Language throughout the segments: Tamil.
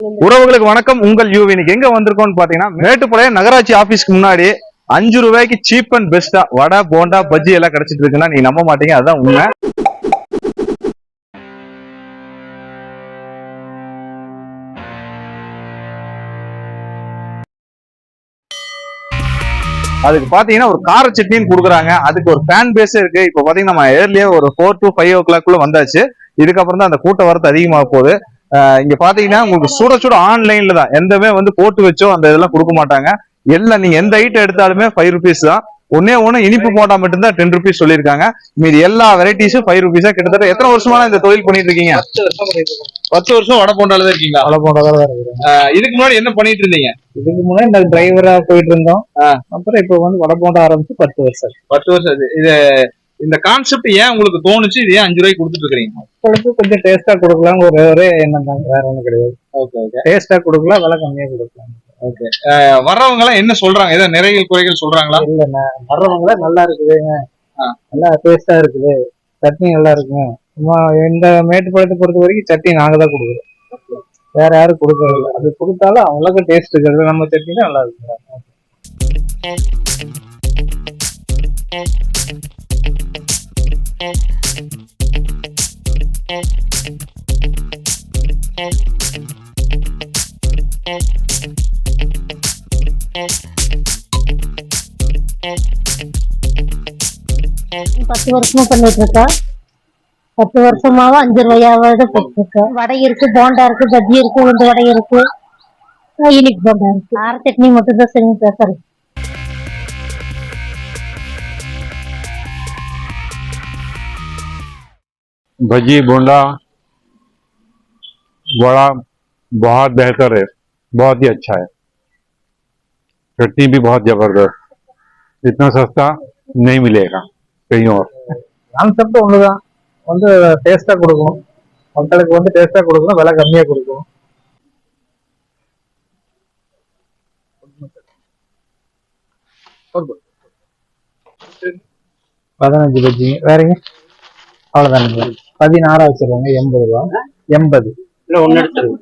உறவுகளுக்கு வணக்கம். உங்கள் யூ இன்னைக்கு எங்க வந்திருக்கோம்னு பாத்தீங்கன்னா மேட்டுப்பாளையம் நகராட்சி ஆபீஸ்க்கு முன்னாடி அஞ்சு ரூபாய்க்கு சீப் அண்ட் பெஸ்டா வடை போண்டா பஜ்ஜி எல்லாம் கிடைச்சிட்டு இருக்குன்னா நீங்க நம்ப மாட்டீங்க. அதான் உண்மை. அதுக்கு பாத்தீங்கன்னா ஒரு கார சட்னின்னு கொடுக்குறாங்க. அதுக்கு ஒரு ஃபேன் பேஸே இருக்கு. இப்போ பாத்தீங்கன்னா நம்ம ஏர்லியே ஒரு ஃபோர் டு ஃபைவ் ஓ கிளாக்குள்ள வந்தாச்சு. இதுக்கப்புறம் தான் அந்த கூட்ட வரத்து அதிகமாக போகுது. இங்க பாத்தீங்கன்னா உங்களுக்கு சுட சுட ஆன்லைன்ல தான். எந்தமே வந்து போட்டு வச்சோ அந்த இதெல்லாம் கொடுக்க மாட்டாங்க. எல்லாம் நீங்க எந்த ஐட்டம் எடுத்தாலுமே ஃபைவ் ருபீஸ் தான். ஒன்னே ஒண்ணு இனிப்பு போட்டா மட்டும்தான் டென் ருபீஸ் சொல்லியிருக்காங்க. மீதி எல்லா வெரைட்டிஸும் ஃபைவ் ருபீஸா கிட்டத்தட்ட எத்தனை வருஷமா இந்த தொழில் பண்ணிட்டு இருக்கீங்க? பத்து வருஷம் வடை போண்டால தான் இருக்கீங்களா மழை போன்றதா தான் இதுக்கு முன்னாடி என்ன பண்ணிட்டு இருந்தீங்க? இதுக்கு முன்னாடி இந்த டிரைவரா போயிட்டு இருந்தோம். அப்புறம் இப்போ வந்து வடை போண்ட ஆரம்பிச்சு பத்து வருஷம் பத்து வருஷம் இது- இது இந்த கான்செப்ட் ஏன் உங்களுக்கு தோணுச்சு? இது ஏன் அஞ்சு ரூபாய்க்கு கொடுத்துட்டு இருக்கீங்க மக்களுக்கு கொஞ்சம் டேஸ்டா கொடுக்கலாம் ஒரு ஒரே எண்ணம் தான். வேற ஒண்ணும் கிடையாது. ஓகே ஓகே டேஸ்டா கொடுக்கலாம் விலை கம்மியா கொடுக்கலாம். வர்றவங்க எல்லாம் என்ன சொல்றாங்க? ஏதோ நிறைகள் குறைகள் சொல்றாங்களா? இல்லண்ணா வர்றவங்கள நல்லா இருக்குதுங்க. நல்லா டேஸ்டா இருக்குது. சட்னி நல்லா இருக்குங்க சும்மா இந்த மேட்டுப்பாளையத்தை பொறுத்த வரைக்கும் சட்னி நாங்க தான் கொடுக்குறோம். வேற யாரும் கொடுக்கறது அது கொடுத்தாலும் அவங்களுக்கு டேஸ்ட் இருக்கிறது நம்ம சட்னி நல்லா இருக்குங்க பத்து வருஷமா பண்ணிட்டு இருக்கேன் பத்து வருஷமாவும் அஞ்சு ரூபாயாவது போட்டுருக்கேன் வடை இருக்கு போண்டா இருக்கு பஜ்ஜி இருக்கு உளுந்து வடை இருக்கு. இனிப்பு போண்டா இருக்கு. ஆறு சட்னி மட்டும் தான் செஞ்சு பேசுறேன் भजी बोंडा बड़ा बहुत बेहतर है बहुत ही अच्छा है चटनी भी बहुत जबरदस्त इतना सस्ता नहीं मिलेगा कहीं और கான்செப்ட் ஒண்ணுதான் வந்து டேஸ்டா கொடுக்கணும் மக்களுக்கு வந்து டேஸ்டா கொடுக்கணும் விலை கம்மியா கொடுக்கணும் பதினஞ்சு பஜ்ஜிங்க வேறங்க அவ்வளவுதானுங்க பதினாறா வச்சிருவாங்க எண்பது ரூபா. எண்பது. இல்ல ஒன்னு எடுத்துருங்க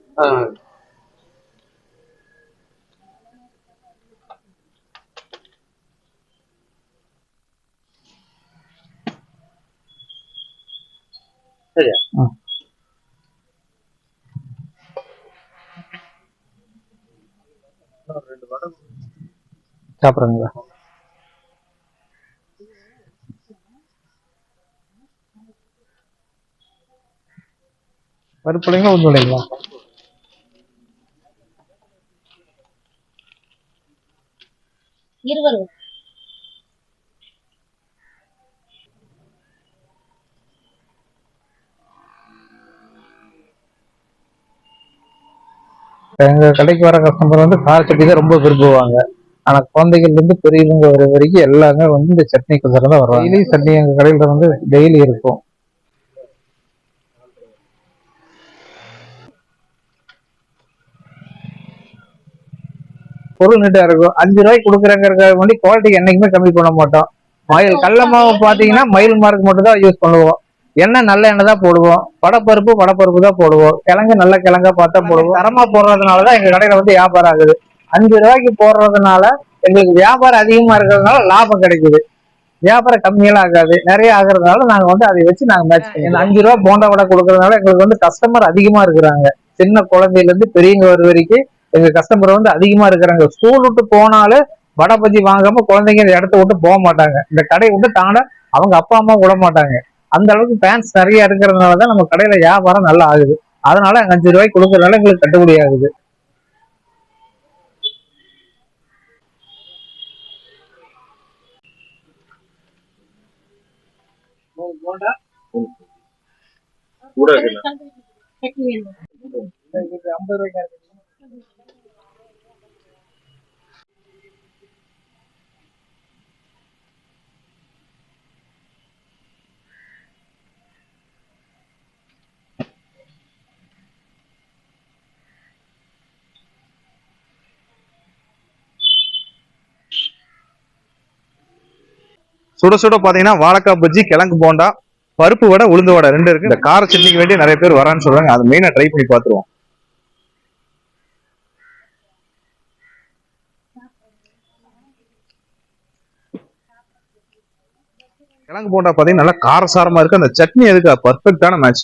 சரியா? சாப்பிட்றீங்களா? பருப்புலைங்களா உந்து விலைங்களா இருபது எங்க கடைக்கு வர கஸ்டமர் வந்து கார சட்னி தான் ரொம்ப விரும்புவாங்க. ஆனா குழந்தைகள்ல இருந்து பெரியவங்க வர வரைக்கும் எல்லாமே வந்து இந்த சட்னி குதிரை தான் வருவாங்க. டெய்லி சட்னி எங்க கடையில வந்து டெய்லி இருக்கும். பொருள் நீட்டா இருக்கும். அஞ்சு ரூபாய்க்கு கொடுக்குறங்கிறதுக்காக வேண்டி குவாலிட்டி என்னைக்குமே கம்மி பண்ண மாட்டோம். மயில் கடல மாவு பாத்தீங்கன்னா மயில் மார்க் மட்டும் தான் யூஸ் பண்ணுவோம். எண்ணெய் நல்ல எண்ணெய் தான் போடுவோம். வடப்பருப்பு வடப்பருப்பு தான் போடுவோம். கிழங்கு நல்ல கிழங்கா பார்த்தா போடுவோம். தரமா போடுறதுனால தான் எங்க கடையில வந்து வியாபாரம் ஆகுது. அஞ்சு ரூபாய்க்கு போடுறதுனால எங்களுக்கு வியாபாரம் அதிகமா இருக்கிறதுனால லாபம் கிடைக்குது. வியாபாரம் கம்மியெல்லாம் ஆகாது. நிறைய ஆகுறதுனால நாங்க வந்து அதை வச்சு நாங்க மேட்ச் பண்ணி அஞ்சு ரூபா போண்டா வடை கொடுக்கறதுனால எங்களுக்கு வந்து கஸ்டமர் அதிகமா இருக்கிறாங்க. சின்ன குழந்தையில இருந்து பெரியவங்க வர வரைக்கும் எங்க கஸ்டமர் வந்து அதிகமா இருக்கிறாங்க. ஸ்கூல் விட்டு போனாலும் வடை பஜ்ஜி வாங்காம குழந்தைங்க இந்த இடத்த விட்டு போக மாட்டாங்க. இந்த கடையை விட்டு தாண்ட அவங்க அப்பா அம்மா விட மாட்டாங்க. அந்த அளவுக்கு ஃபேன்ஸ் நிறைய இருக்கிறதுனால தான் நம்ம கடையில வியாபாரம் நல்லா ஆகுது. அதனால அங்க அஞ்சு ரூபாய்க்கு கொடுக்கறதுனால எங்களுக்கு கட்டுப்படி ஆகுது. ஐம்பது ரூபாய்க்கு சுட சுட பாத்தீங்கன்னா வாழைக்காய் பஜ்ஜி கிழங்கு போண்டா பருப்பு வடை உளுந்து வடை ரெண்டு இருக்கு. இந்த கார சட்னிக்கு வேண்டிய நிறைய பேர் வரான்னு சொல்றாங்க. அதை மெயினா ட்ரை பண்ணி பாத்துருவோம். கிழங்கு போண்டா பாத்தீங்கன்னா நல்லா காரசாரமா இருக்கு. அந்த சட்னி அதுக்கு பர்ஃபெக்டான மேட்ச்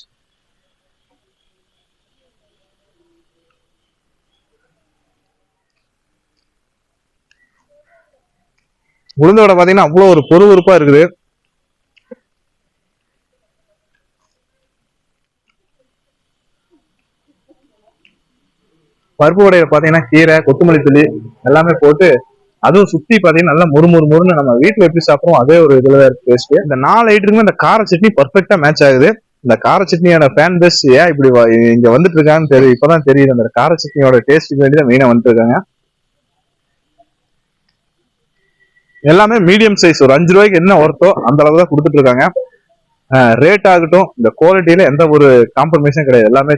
உளுந்த வடை பாத்தீங்கன்னா அவ்வளவு ஒரு பொறுபொறுப்பா இருக்குது. பருப்பு வடையில பாத்தீங்கன்னா கீரை கொத்தமல்லி தள்ளி எல்லாமே போட்டு அதுவும் சுத்தி பாத்தீங்கன்னா நல்லா முறு முறு முறுன்னு நம்ம வீட்டுல எப்படி சாப்பிடுவோம் அதே ஒரு இதுலதான் இருக்கு டேஸ்ட் இந்த நாலு ஐட்டருக்குமே இந்த கார சட்னி பர்ஃபெக்டா மேட்ச் ஆகுது. இந்த கார சட்னியோட ஃபேன் பேஸ் ஏன் இப்படி இங்க வந்துட்டு இருக்காங்கன்னு தெரியும் இப்பதான் தெரியுது. அந்த கார சட்னியோட டேஸ்ட்டுக்கு வேண்டி தான் மெயினா வந்துட்டு இருக்காங்க. எல்லாமே மீடியம் சைஸ் ஒரு அஞ்சு ரூபாய்க்கு என்ன ஒர்த்தோ அந்த அளவு தான் கொடுத்துட்டு இருக்காங்க. ரேட் ஆகட்டும் இந்த குவாலிட்டியில எந்த ஒரு காம்ப்ரமைஸும் கிடையாது. எல்லாமே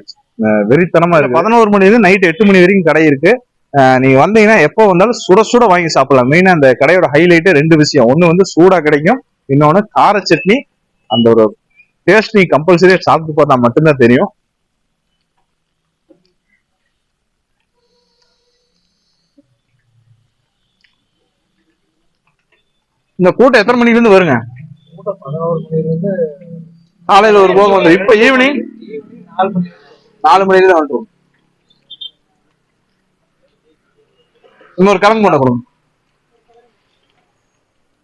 வெறித்தனமா இருக்கு. பதினோரு மணில நைட் எட்டு மணி வரைக்கும் கடை இருக்கு. நீங்க வந்தீங்கன்னா எப்போ வந்தாலும் சுட சுட வாங்கி சாப்பிடலாம். மெயினா அந்த கடையோட ஹைலைட்டே ரெண்டு விஷயம். ஒன்னு வந்து சூடா கிடைக்கும். இன்னொன்னு கார சட்னி. அந்த ஒரு டேஸ்ட் நீ கம்பல்சரியா சாப்பிட்டு பார்த்தா மட்டும்தான் தெரியும். இந்த கூட்டம் எத்தனை மணில இருந்து வருங்க? காலையில ஒரு போகம் வந்து. இப்ப ஈவினிங் நாலு மணில தான் வந்துடும் இன்னொரு கிழங்கு போட்ட கொடுங்க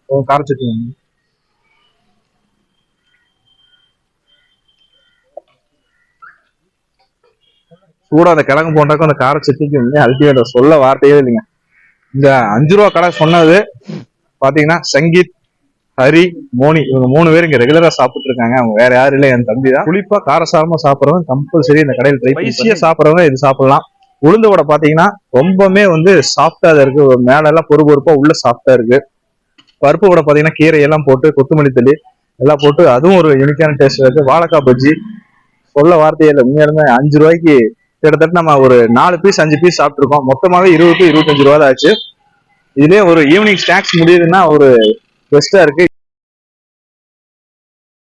ஓ கார சூடா அந்த கிழங்கு போண்டாக்கும் அந்த காரச்சட்டிக்கு சட்னிக்கு அல்டிமேட் சொல்ல வார்த்தையே இல்லைங்க. இந்த அஞ்சு ரூபா கடை சொன்னது பாத்தீங்கன்னா சங்கீத் ஹரி மோனி இவங்க மூணு பேர் இங்க ரெகுலரா சாப்பிட்டு இருக்காங்க அவங்க வேற யாரும் இல்ல என் தம்பி தான். புளிப்பா காரசாரமா சாப்பிடுறவங்க கம்பல்சரி இந்த கடையில் ட்ரை ஸ்பைசியா சாப்பிடுறவங்க இது சாப்பிடலாம். உளுந்து வடை பாத்தீங்கன்னா ரொம்பவுமே வந்து சாஃப்டா இருக்கு மேல எல்லாம் பொறு பொறுப்பா உள்ள சாஃப்டா இருக்கு. பருப்பு வடை பாத்தீங்கன்னா கீரை எல்லாம் போட்டு கொத்தமல்லி தள்ளி எல்லாம் போட்டு அதுவும் ஒரு யூனிக்கான டேஸ்ட் இருக்கு. வாழைக்காய் பஜ்ஜி சொல்ல வார்த்தையே இல்லை. உண்மையாலுமே அஞ்சு ரூபாய்க்கு கிட்டத்தட்ட நம்ம ஒரு நாலு பீஸ் அஞ்சு பீஸ் சாப்பிட்டுருக்கோம். மொத்தமாவே இருபது to இருபத்தஞ்சு ரூபா தான் ஆச்சு. இதுலயே ஒரு ஈவினிங் ஸ்நாக்ஸ் முடியுதுன்னா ஒரு பெஸ்டா இருக்கு.